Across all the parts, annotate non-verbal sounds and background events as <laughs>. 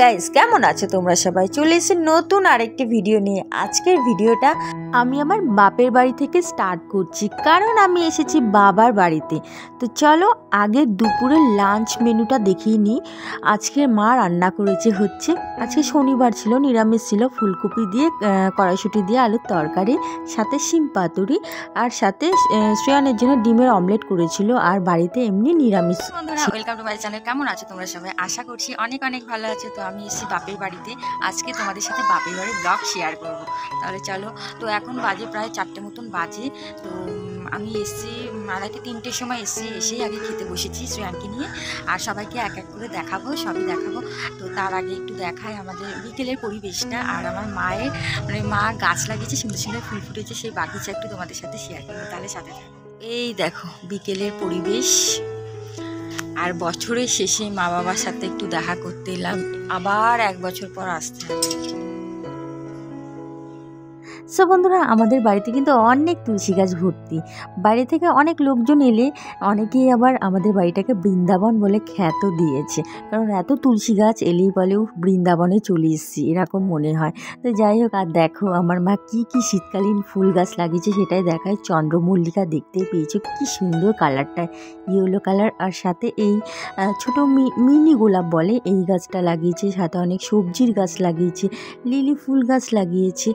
Guys কেমন আছো তোমরা সবাই? চলে এসে নতুন আরেকটি ভিডিও নিয়ে। আজকের ভিডিওটা আমি আমার বাপের বাড়ি থেকে স্টার্ট করছি কারণ আমি এসেছি বাবার বাড়িতে। তো চলো আগে দুপুরের লাঞ্চ মেনুটা দেখিয়ে নিই। আজকের মা রান্না করেছে হচ্ছে আজকে শনিবার ছিল নিরামিষ ছিল ফুলকপি দিয়ে কড়াইশুঁটি দিয়ে আলুর তরকারি সাথে শিম পাতুরি আর সাথে শ্রেয়ানের জন্য ডিমের অমলেট করেছিল আর বাড়িতে এমনি নিরামিষ বন্ধুরা ওয়েলকাম টু মাই চ্যানেল কেমন আছো তোমরা সবাই? আশা করছি অনেক অনেক ভালো আছো। তো আমি এসেছি বাপের বাড়িতে। আজকে তোমাদের সাথে বাপের বাড়ির ব্লগ শেয়ার করব। তাহলে চলো, তো এখন বাজে প্রায় চারটে মতন বাজে। তো আমি এসেছি আগে তিনটের সময় এসেছি এসেই আগে খেতে বসেছি শ্রেয়ানকে নিয়ে। আর সবাইকে এক এক করে দেখাবো, সবই দেখাবো। তো তার আগে একটু দেখায় আমাদের বিকেলের পরিবেশটা আর আমার মায়ের মানে মা গাছ লাগিয়েছে, সুন্দর সুন্দর ফুল ফুটেছে, সেই বাগিচা একটু তোমাদের সাথে শেয়ার করব। তাহলে সাথে এই দেখো, বিকেলের পরিবেশ। আর বছরের শেষে মা বাবার সাথে একটু দেখা করতে এলাম। আবার এক বছর পর আসতে হবে। সো বন্ধুরা, আমাদের বাড়িতে কিন্তু অনেক তুলসী গাছ ভর্তি। বাইরে থেকে অনেক লোকজন এলে অনেকেই আবার আমাদের বাড়িটাকে বৃন্দাবন বলে খ্যাত দিয়েছে। কারণ এত তুলসী গাছ এলেই বলেও বৃন্দাবনে চলে এসেছি। এরকম মনে হয়। তো যাই হোক, আর দেখো, আমার মা কি কি শীতকালীন ফুল গাছ লাগিয়েছে সেটাই দেখায়। চন্দ্রমল্লিকা দেখতে পেয়েছে, কি সুন্দর কালারটা। ইয়েলো কালার, আর সাথে এই ছোট মিনি গোলাপ বলে এই গাছটা লাগিয়েছে। সাথে অনেক সবজির গাছ লাগিয়েছে, লিলি ফুল গাছ লাগিয়েছে।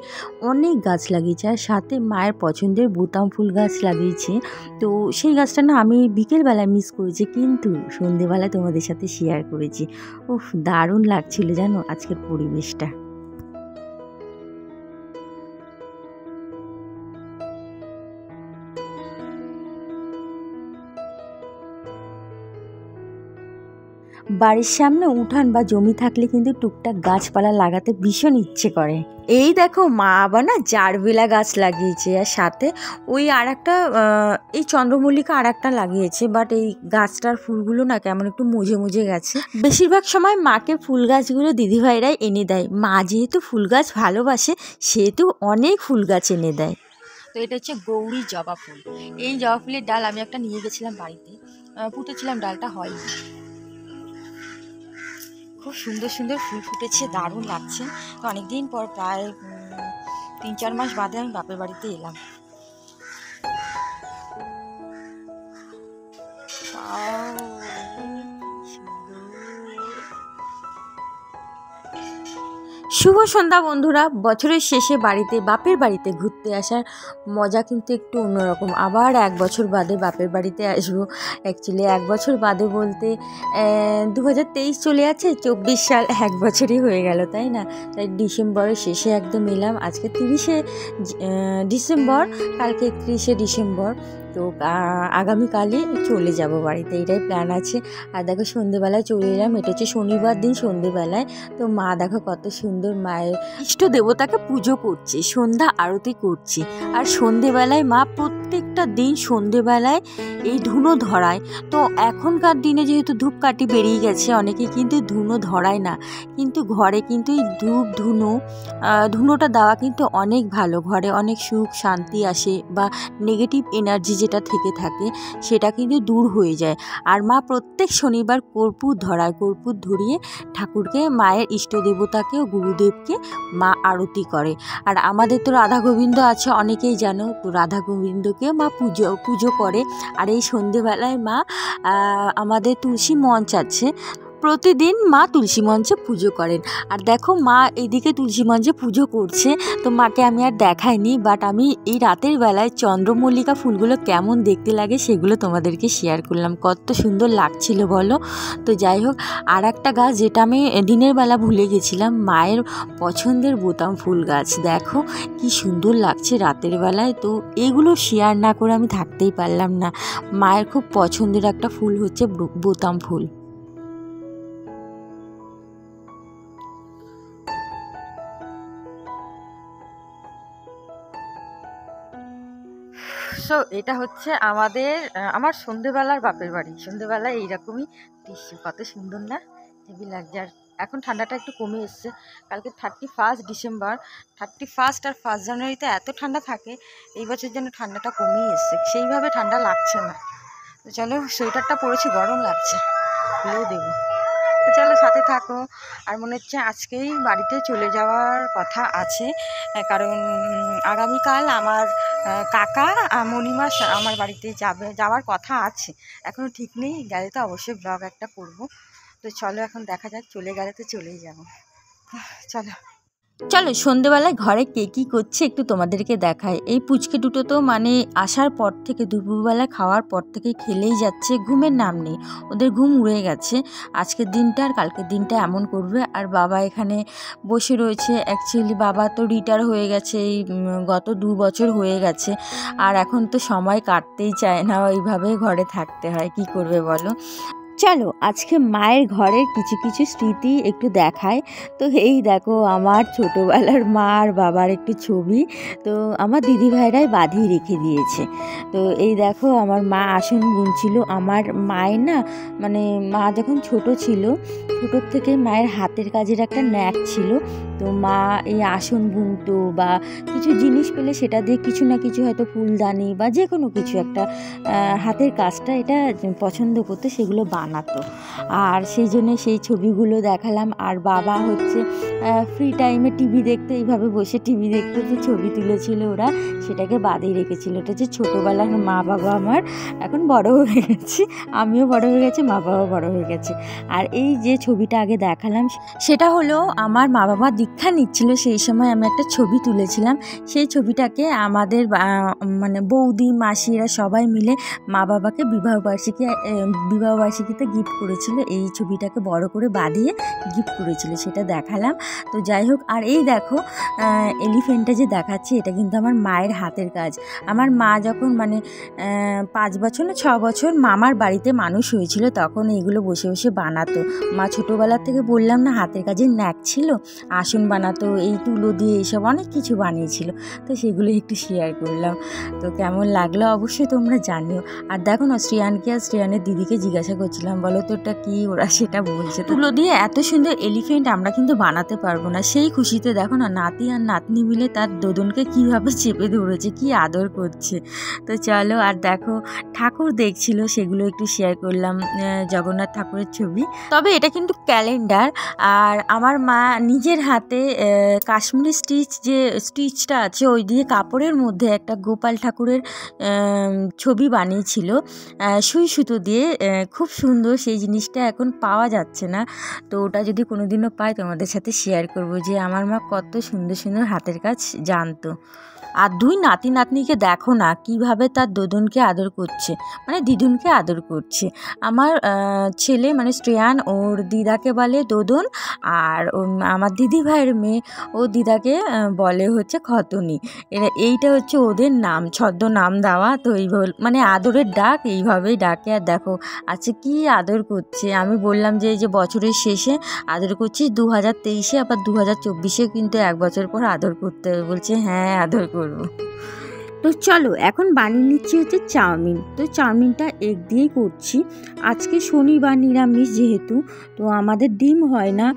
অনেক গাছ লাগিয়েছি আর সাথে মায়ের পছন্দের বোতাম ফুল গাছ লাগিয়েছে। তো সেই গাছটা না আমি বিকেলবেলায় মিস করেছি, কিন্তু সন্ধেবেলা তোমাদের সাথে শেয়ার করেছি। উফ, দারুণ লাগছিল জানো আজকের পরিবেশটা। বাড়ির সামনে উঠান বা জমি থাকলে কিন্তু টুকটাক গাছপালা লাগাতে ভীষণ ইচ্ছে করে। এই দেখো, মা আবার না জারবেলা গাছ লাগিয়েছে আর সাথে ওই আর একটা এই চন্দ্রমল্লিকা আর একটা লাগিয়েছে বাট এই গাছটার ফুলগুলো না কেমন একটু মুজে মুজে গেছে। বেশিরভাগ সময় মাকে ফুল গাছগুলো দিদিভাইরাই এনে দেয়। মা যেহেতু ফুল গাছ ভালোবাসে, সেহেতু অনেক ফুল গাছ এনে দেয়। তো এটা হচ্ছে গৌরী জবা ফুল। এই জবা ফুলের ডাল আমি একটা নিয়ে গেছিলাম বাড়িতে পুঁতেছিলাম ডালটা হয়নি। খুব সুন্দর সুন্দর ফুল ফুটেছে, দারুণ লাগছে। তো অনেকদিন পর প্রায় তিন, চার মাস বাদে আমি বাপের বাড়িতে এলাম। শুভ সন্ধ্যা বন্ধুরা। বছরের শেষে বাড়িতে, বাপের বাড়িতে ঘুরতে আসার মজা কিন্তু একটু অন্যরকম। আবার এক বছর বাদে বাপের বাড়িতে আসব। অ্যাকচুয়ালি এক বছর বাদে বলতে দু হাজার তেইশ চলে আছে, চব্বিশ সাল এক বছরই হয়ে গেল, তাই না? তাই ডিসেম্বরের শেষে একদম এলাম। আজকে তিরিশে ডিসেম্বর, কালকে একত্রিশে ডিসেম্বর। তো, আ- আগামীকালই চলে যাব বাড়িতে, এটাই প্ল্যান আছে। আর দেখো সন্ধেবেলায় চলে এলাম, এটা হচ্ছে শনিবার দিন সন্ধেবেলায়। তো মা দেখো কত সুন্দর মায়ের ইষ্ট দেবতাকে পুজো করছে, সন্ধ্যা আরতি করছে। আর সন্ধেবেলায় মা প্রত্যেকটা দিন সন্ধেবেলায় এই ধুনো ধরায়। তো এখনকার দিনে যেহেতু ধূপকাঠি বেরিয়ে গেছে, অনেকে কিন্তু ধুনো ধরায় না। কিন্তু ঘরে কিন্তু এই ধূপ ধুনো ধুনোটা দেওয়া কিন্তু অনেক ভালো। ঘরে অনেক সুখ, শান্তি আসে বা নেগেটিভ এনার্জি যেটা থেকে থাকে সেটা কিন্তু দূর হয়ে যায়। আর মা প্রত্যেক শনিবার কর্পূর ধরায়, কর্পূর ধরিয়ে ঠাকুরকে, মায়ের ইষ্ট দেবতাকে ও গুরুদেবকে মা আরতি করে। আর আমাদের তো রাধা গোবিন্দ আছে, অনেকেই জানো, তো রাধা গোবিন্দকে মা পুজো পুজো করে। আর এই সন্ধেবেলায় মা আমাদের তুলসী মঞ্চ আছে। প্রতিদিন মা তুলসী মঞ্চে পুজো করেন। আর দেখো মা এদিকে তুলসী মঞ্চে পুজো করছে, তো মাকে আমি আর দেখাইনি বাট আমি এই রাতের বেলায় চন্দ্রমল্লিকা ফুলগুলো কেমন দেখতে লাগে সেগুলো তোমাদেরকে শেয়ার করলাম। কত সুন্দর লাগছিল বলো? তো যাই হোক আর একটা গাছ যেটা আমি দিনের বেলা ভুলে গেছিলাম, মায়ের পছন্দের বোতাম ফুল গাছ। দেখো কি সুন্দর লাগছে রাতের বেলায়, তো এগুলো শেয়ার না করে আমি থাকতেই পারলাম না। মায়ের খুব পছন্দের একটা ফুল হচ্ছে বোতাম ফুল। সো এটা হচ্ছে আমাদের আমার সন্ধেবেলার বাপের বাড়ি। সন্ধেবেলায় এইরকমই দৃশ্য, কত সুন্দর না? হেভি লাগছে। আর এখন ঠান্ডাটা একটু কমে এসছে। কালকে thirty first December thirty first আর ফার্স্ট জানুয়ারিতে এত ঠান্ডা থাকে, এই বছর যেন ঠান্ডাটা কমেই এসছে। সেইভাবে ঠান্ডা লাগছে না। তো চলো সোয়েটারটা পরেছি, গরম লাগছে। খুলেও দেবো। তো চলো সাথে থাকো। আর মনে হচ্ছে আজকেই বাড়িতে চলে যাওয়ার কথা আছে কারণ আগামীকাল আমার কাকা মণিমাস আমার বাড়িতে যাবে, যাওয়ার কথা আছে। এখনও ঠিক নেই, গেলে তো অবশ্যই ব্লগ একটা করব। তো চলো এখন দেখা যাক, চলে গেলে তো চলেই যাব। চলো। চলো সন্ধেবেলায় ঘরে কে কী করছে একটু তোমাদেরকে দেখায় এই পুচকে দুটো তো মানে আসার পর থেকে, দুপুরবেলা খাওয়ার পর থেকে খেলেই যাচ্ছে, ঘুমের নাম নেই। ওদের ঘুম উড়ে গেছে। আজকের দিনটা আর কালকের দিনটা এমন করবে। আর বাবা এখানে বসে রয়েছে। অ্যাকচুয়ালি বাবা তো রিটায়ার হয়ে গেছে, এই গত দু বছর হয়ে গেছে। আর এখন তো সময় কাটতেই চায় না ওইভাবে ঘরে থাকতে হয়। কি করবে বলো? চলো, আজকে মায়ের ঘরের কিছু কিছু স্মৃতি একটু দেখায় তো এই দেখো, আমার ছোটোবেলার মা আর বাবার একটু ছবি। তো আমার দিদিভাইরাই বাঁধিয়ে রেখে দিয়েছে। তো এই দেখো, আমার মা আসন গুনছিল। আমার মায়ের না মানে মা যখন ছোট ছিল ছোটোর থেকে মায়ের হাতের কাজের একটা ন্যাক ছিল। তো মা এই আসন বুনতো বা কিছু জিনিস পেলে সেটা দিয়ে কিছু না কিছু হয়তো ফুলদানি বা যে কোনো কিছু একটা হাতের কাজটা এটা পছন্দ করতো, সেগুলো বানাতো। আর সেই জন্যে সেই ছবিগুলো দেখালাম। আর বাবা হচ্ছে ফ্রি টাইমে টিভি দেখতে, এইভাবে বসে টিভি দেখতে যে ছবি তুলেছিল ওরা, সেটাকে বাদিয়ে রেখেছিল। এটা হচ্ছে ছোটোবেলার মা বাবা আমার, এখন বড় হয়ে গেছে, আমিও বড় হয়ে গেছি মা বাবা বড় হয়ে গেছে। আর এই যে ছবিটা আগে দেখালাম, সেটা হলো আমার মা বাবা দীক্ষা নিচ্ছিল, সেই সময় আমি একটা ছবি তুলেছিলাম। সেই ছবিটাকে আমাদের মানে বৌদি, মাসিরা সবাই মিলে মা বাবাকে বিবাহবার্ষিকী বিবাহবার্ষিকীতে গিফট করেছিল। এই ছবিটাকে বড় করে বাঁধিয়ে গিফট করেছিল, সেটা দেখালাম। তো যাই হোক, আর এই দেখো এলিফেন্টটা যে দেখাচ্ছে, এটা কিন্তু আমার মায়ের হাতের কাজ। আমার মা যখন মানে পাঁচ বছর না, ছ বছর মামার বাড়িতে মানুষ হয়েছিল, তখন এইগুলো বসে বসে বানাতো। মা ছোটোবেলার থেকে বললাম না, হাতের কাজের ন্যাক ছিল? আসন বানাতো এই তুলো দিয়ে এইসব অনেক কিছু বানিয়েছিল, তো সেগুলো একটু শেয়ার করলাম। তো কেমন লাগল অবশ্যই তোমরা জানিও। আর দেখো না, শ্রেয়ানকে আর শ্রেয়ানের দিদিকে জিজ্ঞাসা করছিলাম, বলো তো ওটা কী? ওরা সেটা বলছে। তুলো দিয়ে এত সুন্দর এলিফেন্ট আমরা কিন্তু বানাতে পারব না। সেই খুশিতে দেখো না, নাতি আর নাতনি মিলে তার দোদনকে কীভাবে চেপে ধরেছে, কি আদর করছে। তো চলো আর দেখো, ঠাকুর দেখছিল, সেগুলো একটু শেয়ার করলাম জগন্নাথ ঠাকুরের ছবি। তবে এটা কিন্তু ক্যালেন্ডার আর আমার মা নিজের হাতে আহ, কাশ্মীরি স্টিচ যে স্টিচটা আছে ওই দিয়ে কাপড়ের মধ্যে একটা গোপাল ঠাকুরের ছবি বানিয়েছিল। সুই সুতো দিয়ে খুব সুন্দর সেই জিনিসটা এখন পাওয়া যাচ্ছে না। তো ওটা যদি কোনোদিনও পাই তোমাদের সাথে শেয়ার করব যে আমার মা কত সুন্দর সুন্দর হাতের কাজ জানতো। আর দুই নাতি নাতনিকে দেখো না কীভাবে তার দোদনকে আদর করছে। মানে দিদুনকে আদর করছে। আমার ছেলে মানে শ্রেয়ান, ওর দিদাকে বলে দোদন আর আমার দিদি ভাইয়ের মেয়ে, ও দিদাকে বলে হচ্ছে খতনি। এরা, এইটা হচ্ছে ওদের নাম, ছদ্ম নাম দেওয়া, তো এইভাবে মানে আদরের ডাক এইভাবেই ডাকে। আর দেখো আচ্ছা কি আদর করছে? আমি বললাম যে, এই যে বছরের শেষে আদর করছিস দু হাজার তেইশে আবার দু হাজার চব্বিশে কিন্তু এক বছর পর আদর করতে হবে। বলছে হ্যাঁ আদর করব। তো চলো, এখন বানিয়ে নিচ্ছি হচ্ছে চাউমিন। তো চাউমিনটা এগ দিয়েই করছি। আজকে শনিবার নিরামিষ যেহেতু, তো আমাদের ডিম হয় না।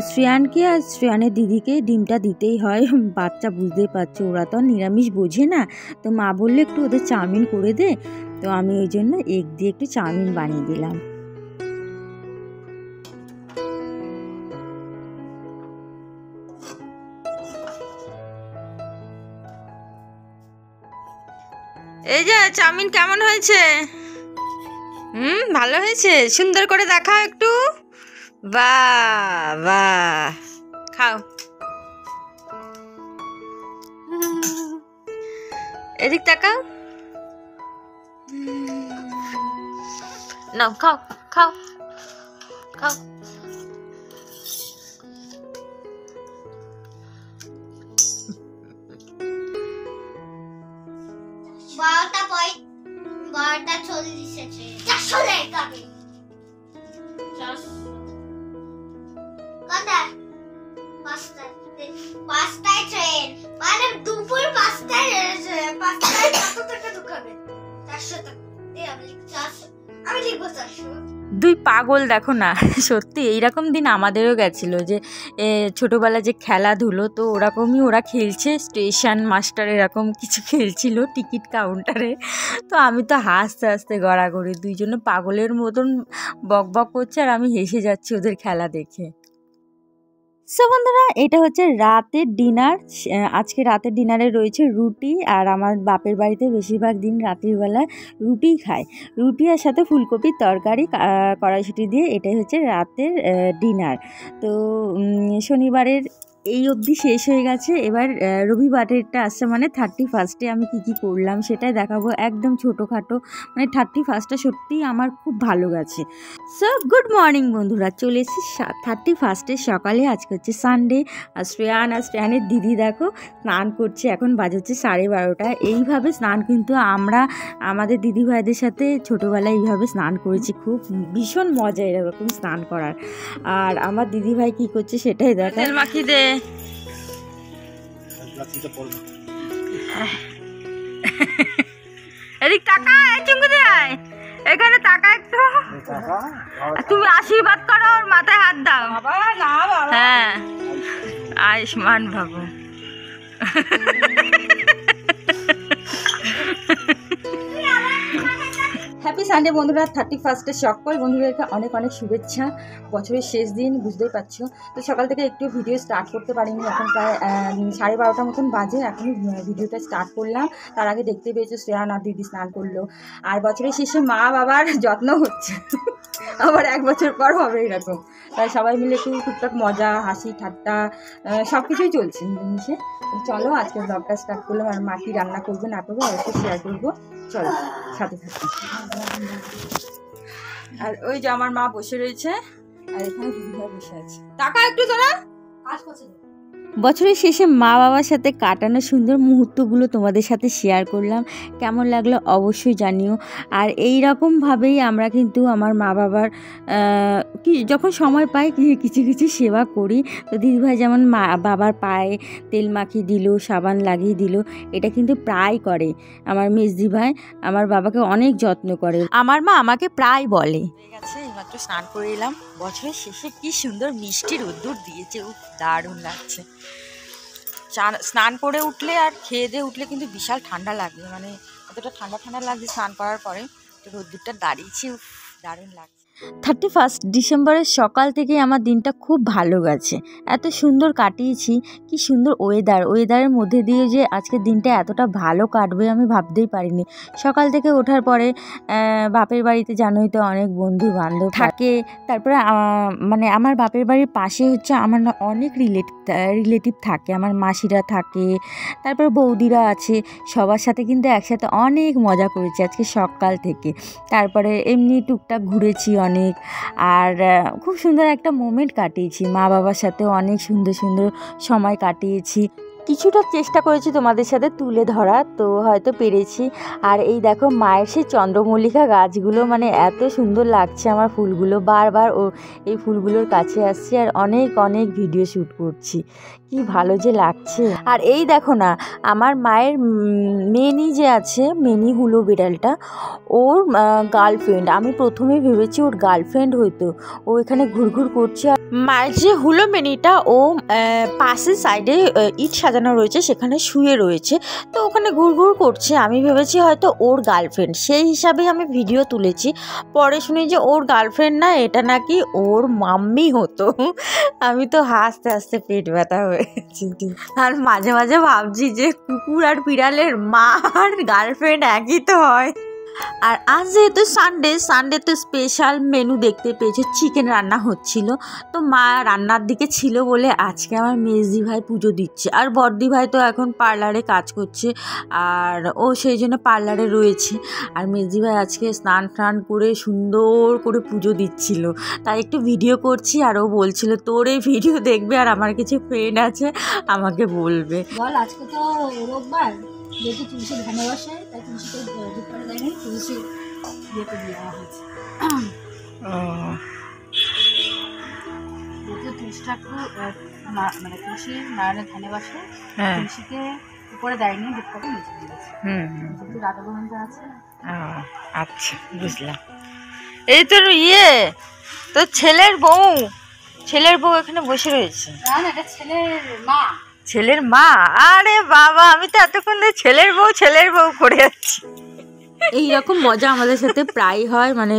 শ্রেয়ানকে আর শ্রেয়ানের দিদিকে ডিমটা দিতেই হয়। <laughs> বাচ্চা বুঝতেই পারছে, ওরা তো নিরামিষ বোঝে না। তো মা বললে একটু ওদের চাউমিন করে দে। তো আমি ওই জন্য এগ দিয়ে একটু চাউমিন বানিয়ে দিলাম। এই যে, চাউমিন কেমন হয়েছে? হুম, ভালো হয়েছে। সুন্দর করে দেখাও একটু। বাহ বাহ। খাও। এদিক তাকাও। নাও, খাও খাও খাও। 116 চারশো দেয় তবে কটা পাঁচটা পাঁচটায় ট্রেন মানে দুপুর পাঁচটায় পাঁচটায় কত টাকা ঢুকাবে চারশো টাকা আমি লিখব চারশো দুই পাগল দেখো না, সত্যি এইরকম দিন আমাদেরও গেছিল যে ছোটোবেলা যে খেলাধুলো, তো ওরকমই ওরা খেলছে, স্টেশন মাস্টার এরকম কিছু খেলছিল টিকিট কাউন্টারে। তো আমি তো হাসতে হাসতে গড়াগড়ি, দুইজনে পাগলের মতন বক বক করছে আর আমি হেসে যাচ্ছি ওদের খেলা দেখে। সো বন্ধুরা, এটা হচ্ছে রাতের ডিনার আজকে রাতের ডিনারে রয়েছে রুটি, আর আমার বাপের বাড়িতে বেশিরভাগ দিন রাত্রিবেলা রুটি খায়। রুটি আর সাথে ফুলকপির তরকারি কড়াইশুঁটি দিয়ে এটাই হচ্ছে রাতের ডিনার তো শনিবারের এই অবধি শেষ হয়ে গেছে। এবার রবিবারেরটা আসছে মানে থার্টি ফার্স্টে আমি কি কি করলাম সেটাই দেখাবো। একদম ছোটোখাটো মানে থার্টি ফার্স্টটা সত্যিই আমার খুব ভালো গেছে। সো গুড মর্নিং বন্ধুরা, চলে এসেছি থার্টি ফার্স্টের সকালে। আজকে হচ্ছে সানডে আর শ্রেয়ান আর শ্রেয়ানের দিদি দেখো, স্নান করছে। এখন বাজে হচ্ছে সাড়ে বারোটা। এইভাবে স্নান কিন্তু আমরা, আমাদের দিদি ভাইদের সাথে ছোটোবেলায় এইভাবে স্নান করেছি। খুব ভীষণ মজা এরকম স্নান করার। আর আমার দিদি ভাই কী করছে সেটাই দেখা তেল মাখি দে <laughs> এদিক টাকা চুঙ্গু দেয় এখানে টাকা একটু। তুমি আশীর্বাদ করো ওর মাথায় হাত দাও। হ্যাঁ। আয়ুষ্মান বাবু। <laughs> হ্যাপি সানডে বন্ধুরা। থার্টি ফার্স্টে সকল বন্ধুদেরকে অনেক অনেক শুভেচ্ছা। বছরের শেষ দিন, বুঝতেই পারছ। তো সকাল থেকে একটু ভিডিও স্টার্ট করতে পারিনি। এখন প্রায় সাড়ে বারোটার মতন বাজে। এখন ভিডিওটা স্টার্ট করলাম। তার আগে দেখতে পেয়েছ শ্রেয়ান আর দিদি স্নান করল। আর বছরের শেষে মা বাবার যত্ন হচ্ছে। আবার এক বছর পর হবে এরকম। তাই সবাই মিলে একটু টুকটাক মজা, হাসি, ঠাট্টা সব কিছুই চলছে জিনিসে। চলো, আজকে ব্লগটা স্টার্ট করলাম। আর মা কি রান্না করবে না করব অবশ্যই শেয়ার করব। চলো, সাথে থাকি। আর ওই যে আমার মা বসে রয়েছে, আর এখানে বসে আছে। টাকা একটু তোরা বছরের শেষে মা বাবার সাথে কাটানো সুন্দর মুহূর্তগুলো তোমাদের সাথে শেয়ার করলাম। কেমন লাগল অবশ্যই জানিও। আর এই রকমভাবেই আমরা কিন্তু আমার মা বাবার কি যখন সময় পাই কি- কিছু কিছু সেবা করি। তো দিদিভাই যেমন মা বাবার পায়ে তেল মাখিয়ে দিল সাবান লাগিয়ে দিল এটা কিন্তু প্রায় করে। আমার মেজদি ভাই আমার বাবাকে অনেক যত্ন করে। আমার মা আমাকে প্রায় বলে। গেছে এইমাত্র স্নান করে এলাম। বছরের শেষে কি সুন্দর মিষ্টি রোদ্দুর দিয়েছে ও দারুণ লাগছে। স্নান করে উঠলে আর খেয়ে দিয়ে উঠলে কিন্তু বিশাল ঠান্ডা লাগবে মানে অতটা ঠান্ডা ঠান্ডা লাগছে স্নান করার পরে তো রোদ্দুরটা দাঁড়িয়েছে উফ, দারুণ লাগছে। থার্টি ফার্স্ট ডিসেম্বরের সকাল থেকে আমার দিনটা খুব ভালো গেছে। এত সুন্দর কাটিয়েছি কি সুন্দর ওয়েদার ওয়েদারের মধ্যে দিয়ে যে আজকের দিনটা এতটা ভালো কাটবে আমি ভাবতেই পারিনি। সকাল থেকে ওঠার পরে বাপের বাড়িতে জানোই তো অনেক বন্ধু বান্ধব থাকে। তারপরে মানে আমার বাপের বাড়ির পাশে হচ্ছে আমার না অনেক রিলেটিভ রিলেটিভ থাকে আমার মাসিরা থাকে তারপর বৌদিরা আছে সবার সাথে কিন্তু একসাথে অনেক মজা করেছি আজকে সকাল থেকে। তারপরে এমনি টুকটাক ঘুরেছি অনেক। আর খুব সুন্দর একটা মোমেন্ট কাটিয়েছি। মা বাবার সাথে অনেক সুন্দর সুন্দর সময় কাটিয়েছি। কিছুটা চেষ্টা করেছি তোমাদের সাথে তুলে ধরা তো হয়তো পেরেছি। আর এই দেখো, মায়ের সেই চন্দ্রমল্লিকা গাছগুলো মানে এত সুন্দর লাগছে আমার ফুলগুলো। বারবার ও এই ফুলগুলোর কাছে আসছি আর অনেক অনেক ভিডিও শ্যুট করছি। কি ভালো যে লাগছে। আর এই দেখো না, আমার মায়ের মেনি যে আছে, মেনি হুলো বিড়ালটা, ওর গার্লফ্রেন্ড আমি প্রথমে ভেবেছি ওর গার্লফ্রেন্ড হয়তো ও এখানে ঘুরঘুর করছে আর মায়ের যে হুলো মেনিটা, ও পাশের সাইডে ইট সাজানো রয়েছে, সেখানে শুয়ে রয়েছে। তো ওখানে ঘুরঘুর করছে, আমি ভেবেছি হয়তো ওর গার্লফ্রেন্ড সেই হিসাবে আমি ভিডিও তুলেছি। পরে শুনি যে ওর গার্লফ্রেন্ড না, এটা নাকি ওর মাম্মি হতো। আমি তো হাসতে হাসতে পেট ব্যথা আর মাঝে মাঝে ভাবছি যে কুকুর আর বিড়ালের মা আর গার্লফ্রেন্ড একই তো হয়। আর আজ যেহেতু সানডে সানডেতে স্পেশাল মেনু দেখতে পেয়েছে চিকেন রান্না হচ্ছিল। তো মা রান্নার দিকে ছিল বলে আজকে আমার মেজদি ভাই পুজো দিচ্ছে। আর বড়দি ভাই তো এখন পার্লারে কাজ করছে, আর ও সেই জন্য পার্লারে রয়েছে। আর মেজদি ভাই আজকে স্নান টান করে সুন্দর করে পুজো দিচ্ছিল। তাই একটু ভিডিও করছি, আর ও বলছিল, তোর এই ভিডিও দেখবে আর আমার কিছু ফ্রেন্ড আছে, আমাকে বলবে। বল, আজকে তো রোববার। যেহেতু তুলসী বসে তাই তুলসীকে দুপুরে দেয়নি তুলসী ইয়েতে দেওয়া হয়েছে। যেহেতু তুলসী ঠাকুর মানে তুলসী নারায়ণের ধানে হ্যাঁ। তুলসীকে উপরে দেয়নি নিচে দিয়েছে যেহেতু রাধা গোবিন্দ আছে। আচ্ছা বুঝলাম। এই তোর ইয়ে তোর ছেলের বউ ছেলের বউ এখানে বসে রয়েছে। না এটা ছেলের মা। ছেলের মা? আরে বাবা আমি তো এতক্ষণ ধরে ছেলের বউ ছেলের বউ করে যাচ্ছি। এই রকম মজা আমাদের সাথে প্রায় হয় মানে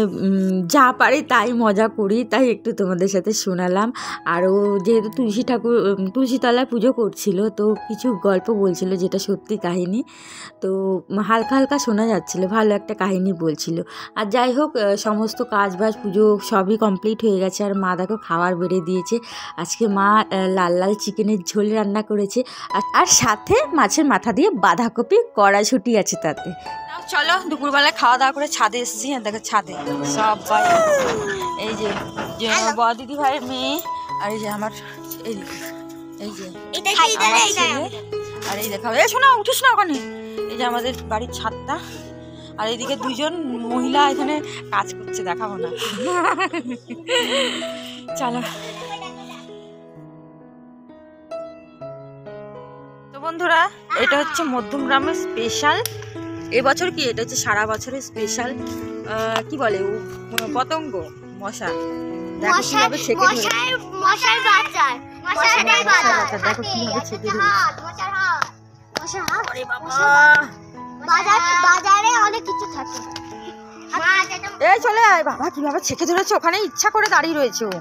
যা পারি তাই মজা করি, তাই একটু তোমাদের সাথে শোনালাম। আর ও যেহেতু তুলসী ঠাকুর তুলসীতলায় পুজো করছিল, তো কিছু গল্প বলছিল যেটা সত্যি কাহিনী। তো হালকা হালকা শোনা যাচ্ছিল, ভালো একটা কাহিনী বলছিল। আর যাই হোক সমস্ত কাজ বাজ পুজো সবই কমপ্লিট হয়ে গেছে, আর মা দেখো খাবার বেড়ে দিয়েছে। আজকে মা লাল লাল চিকেনের ঝোল রান্না করেছে। আর আর সাথে মাছের মাথা দিয়ে বাঁধাকপি কড়াইশুটি আছে তাতে। চলো দুপুরবেলায় খাওয়া দাওয়া করে ছাদে এসেছি। দেখো ছাদে আছে। এই যে বড় দিদি ভাইয়ের মেয়ে আর এই যে আমার এই যে এই যে আর এই দেখা এই শোনা উঠিস না ওখানে। এই যে আমাদের বাড়ির ছাদটা। আর এইদিকে দুজন মহিলা এখানে কাজ করছে দেখাবো না। চলো। তো বন্ধুরা এটা হচ্ছে মধ্যম গ্রামের স্পেশাল এবছর কি? এটা হচ্ছে সারা বছরের স্পেশাল কি বলে ও, পতঙ্গ মশা। দেখো বাজারে। অনেক কিছু থাকে। এই চলে আয়। বাবা কীভাবে ছেকে ধরেছে? ওখানে ইচ্ছা করে দাঁড়িয়ে রয়েছে ও।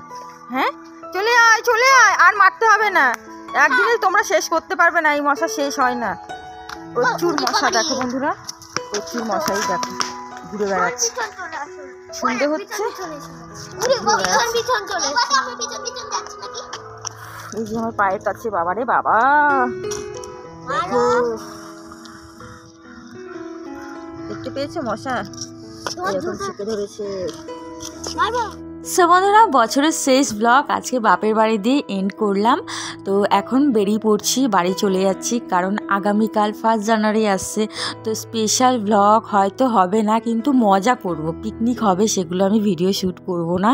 হ্যাঁ? চলে আয় চলে আয়। আর মারতে হবে না। একদিনে তোমরা শেষ করতে পারবে না। এই মশা শেষ হয় না। প্রচুর মশা দেখো বন্ধুরা। প্রচুর মশারি দেখো ঘুরে বেড়াচ্ছে। সন্ধে শুনতে হচ্ছে? এই যে আমার পায়ের কাছে বাবা রে বাবা। দেখো দেখতে পেয়েছে মশা? এরকম ছেকে ধরেছে। সো বন্ধুরা বছরের শেষ ব্লগ আজকে বাপের বাড়ি দিয়ে এন্ড করলাম। তো এখন বেরিয়ে পড়ছি, বাড়ি চলে যাচ্ছি, কারণ আগামীকাল ফার্স্ট জানুয়ারি আসছে। তো স্পেশাল ব্লগ হয়তো হবে না, কিন্তু মজা করব। পিকনিক হবে সেগুলো আমি ভিডিও শ্যুট করব না।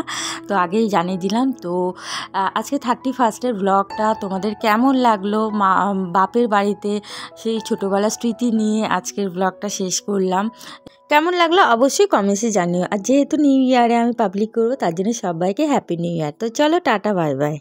তো আগেই জানিয়ে দিলাম। তো আজকে থার্টি ফার্স্টের ব্লগটা তোমাদের কেমন লাগল? মা, বাপের বাড়িতে সেই ছোটোবেলার স্মৃতি নিয়ে আজকের ব্লগটা শেষ করলাম। কেমন লাগল অবশ্যই কমেন্টসে জানিও। আর যেহেতু নিউ ইয়ারে আমি পাবলিক করব, তার জন্য সবাইকে হ্যাপি নিউ ইয়ার তো চলো টাটা বাই বাই